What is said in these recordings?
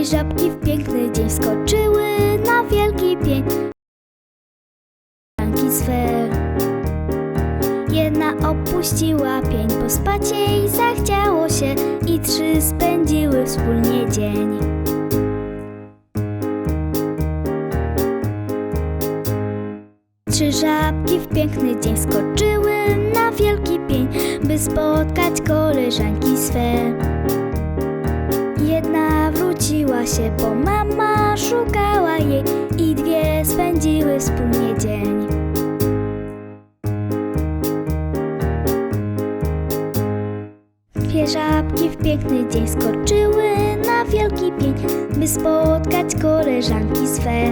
Cztery żabki w piękny dzień skoczyły na wielki pień. Swe. Jedna opuściła pień, pospać jej zachciało się i trzy spędziły wspólnie dzień. Trzy żabki w piękny dzień skoczyły na wielki pień, by spotkać koleżanki swe. Wróciła się, bo mama szukała jej i dwie spędziły wspólnie dzień. Dwie żabki w piękny dzień skoczyły na wielki pień, by spotkać koleżanki swe.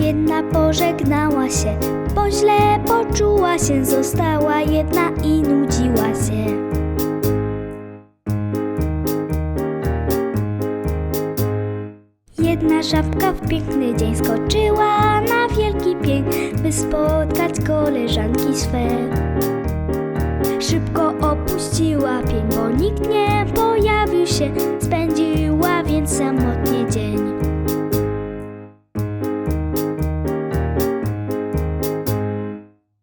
Jedna pożegnała się, bo źle poczuła się, została jedna i nudziła się. Jedna żabka w piękny dzień skoczyła na wielki pień, by spotkać koleżanki swe. Szybko opuściła pień, bo nikt nie pojawił się,